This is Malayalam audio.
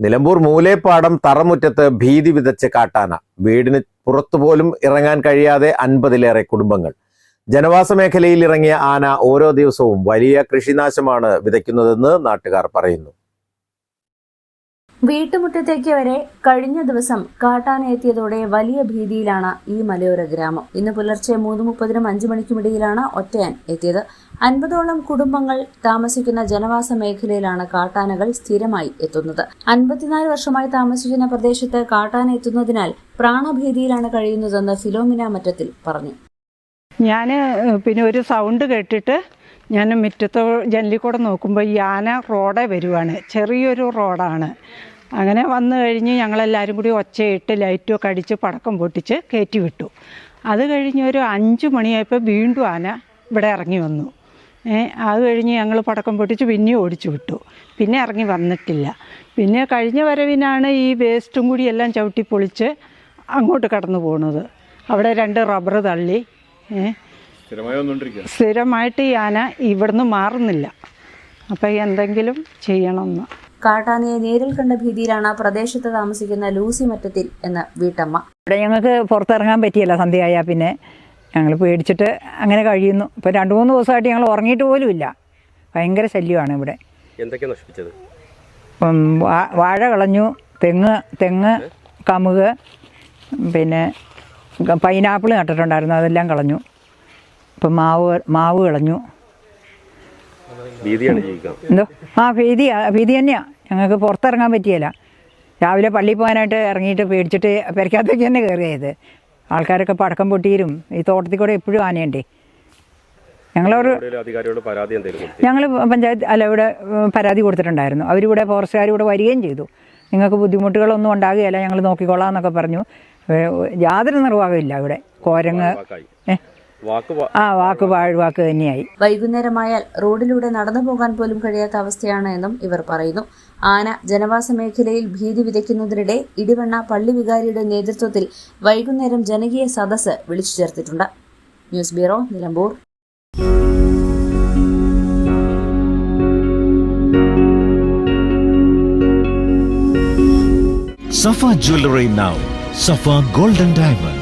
നിലമ്പൂർ മൂലേപ്പാടം തറമുറ്റത്ത് ഭീതി വിതച്ച് കാട്ടാന. വീടിന് പുറത്തുപോലും ഇറങ്ങാൻ കഴിയാതെ അൻപതിലേറെ കുടുംബങ്ങൾ. ജനവാസ മേഖലയിൽ ഇറങ്ങിയ ആന ഓരോ ദിവസവും വലിയ കൃഷിനാശമാണ് വിതയ്ക്കുന്നതെന്ന് നാട്ടുകാർ പറയുന്നു. വീട്ടുമുറ്റത്തേക്ക് വരെ കഴിഞ്ഞ ദിവസം കാട്ടാനെത്തിയതോടെ വലിയ ഭീതിയിലാണ് ഈ മലയോര ഗ്രാമം. ഇന്ന് പുലർച്ചെ മൂന്ന് മുപ്പതിനും അഞ്ചു മണിക്കുമിടയിലാണ് ഒറ്റയാൻ എത്തിയത്. അൻപതോളം കുടുംബങ്ങൾ താമസിക്കുന്ന ജനവാസ മേഖലയിലാണ് കാട്ടാനകൾ സ്ഥിരമായി എത്തുന്നത്. അൻപത്തിനാല് വർഷമായി താമസിക്കുന്ന പ്രദേശത്ത് കാട്ടാന എത്തുന്നതിനാൽ പ്രാണഭീതിയിലാണ് കഴിയുന്നതെന്ന് ഫിലോമിന മറ്റത്തിൽ പറഞ്ഞു. ഞാൻ പിന്നെ ഒരു സൗണ്ട് കേട്ടിട്ട് ഞാൻ മുറ്റത്ത് ജനലിൽ കൂടെ നോക്കുമ്പോൾ ഈ ആന റോഡേ വരുവാണ്. ചെറിയൊരു റോഡാണ്. അങ്ങനെ വന്നു കഴിഞ്ഞ് ഞങ്ങളെല്ലാവരും കൂടി ഒച്ചയിട്ട് ലൈറ്റും ഒക്കെ അടിച്ച് പടക്കം പൊട്ടിച്ച് കയറ്റി വിട്ടു. അത് കഴിഞ്ഞ് ഒരു അഞ്ച് മണിയായപ്പോൾ വീണ്ടും ആന ഇവിടെ ഇറങ്ങി വന്നു. ഏ, അത് കഴിഞ്ഞ് ഞങ്ങൾ പടക്കം പൊട്ടിച്ച് പിന്നെയും ഓടിച്ചു വിട്ടു. പിന്നെ ഇറങ്ങി വന്നിട്ടില്ല. പിന്നെ കഴിഞ്ഞ വരവിനാണ് ഈ വേസ്റ്റും കൂടി എല്ലാം ചവിട്ടി പൊളിച്ച് അങ്ങോട്ട് കടന്നു പോകുന്നത് അവിടെ രണ്ട് റബ്ബർ തള്ളി. ഏ, സ്ഥിരമായിട്ട് ഈ ആന ഇവിടുന്ന് മാറുന്നില്ല. അപ്പം എന്തെങ്കിലും ചെയ്യണമെന്ന് കാട്ടാനയെ നേരിൽ കണ്ട ഭീതിയിലാണ് പ്രദേശത്ത് താമസിക്കുന്ന ലൂസി മറ്റത്തിൽ എന്ന വീട്ടമ്മ. ഇവിടെ ഞങ്ങൾക്ക് പുറത്തിറങ്ങാൻ പറ്റിയല്ല സന്ധ്യയായാൽ പിന്നെ. ഞങ്ങൾ പേടിച്ചിട്ട് അങ്ങനെ കഴിയുന്നു. ഇപ്പോൾ രണ്ട് മൂന്ന് ദിവസമായിട്ട് ഞങ്ങൾ ഉറങ്ങിയിട്ട് പോലും ഇല്ല. ഭയങ്കര ശല്യമാണ് ഇവിടെ. എന്തൊക്കെ നശിപ്പിച്ചത്? വാഴ കളഞ്ഞു. തെങ്ങ് തെങ്ങ് കമുക് പിന്നെ പൈനാപ്പിൾ നട്ടിട്ടുണ്ടായിരുന്നു. അതെല്ലാം കളഞ്ഞു. ഇപ്പം മാവ് മാവ് കളഞ്ഞു. ഭീതിയാണ് ജീവിക്കാം എന്തോ? ആ ഭീതി. ഭീതി തന്നെയാ. ഞങ്ങൾക്ക് പുറത്തിറങ്ങാൻ പറ്റിയല്ല. രാവിലെ പള്ളിയിൽ പോകാനായിട്ട് ഇറങ്ങിയിട്ട് പേടിച്ചിട്ട് പെരക്കകത്തേക്ക് തന്നെ കയറിയത്. ആൾക്കാരൊക്കെ പടക്കം പൊട്ടിയിരും. ഈ തോട്ടത്തിൽ കൂടെ എപ്പോഴും ആനയുണ്ടേ. ഞങ്ങളൊരു ഞങ്ങൾ പഞ്ചായത്ത് അല്ല ഇവിടെ പരാതി കൊടുത്തിട്ടുണ്ടായിരുന്നു. അവരിവിടെ ഫോറസ്റ്റുകാർ ഇവിടെ വരികയും ചെയ്തു. നിങ്ങൾക്ക് ബുദ്ധിമുട്ടുകളൊന്നും ഉണ്ടാകുകയില്ല. ഞങ്ങൾ നോക്കിക്കോളാം എന്നൊക്കെ പറഞ്ഞു. യാതൊരു നിർവാഹമില്ല ഇവിടെ. കോരങ്ങ് വാക്കായി. വാക്ക് ആ വാക്ക് വാഴ്വാക്ക് തന്നെയായി വൈകുന്നേരമായാൽ റോഡിലൂടെ നടന്നു പോകാൻ പോലും കഴിയാത്ത അവസ്ഥയാണ് എന്നും ഇവർ പറയുന്നു ആന ജനവാസ മേഖലയിൽ ഭീതി വിതയ്ക്കുന്നതിനിടെ ഇടിവണ്ണ പള്ളി വികാരിയുടെ നേതൃത്വത്തിൽ വൈകുന്നേരം ജനകീയ സദസ്സ് വിളിച്ചു ചേർത്തിട്ടുണ്ട് news bureau Nilambur Safa Jewelry now. Safa golden Diamonds.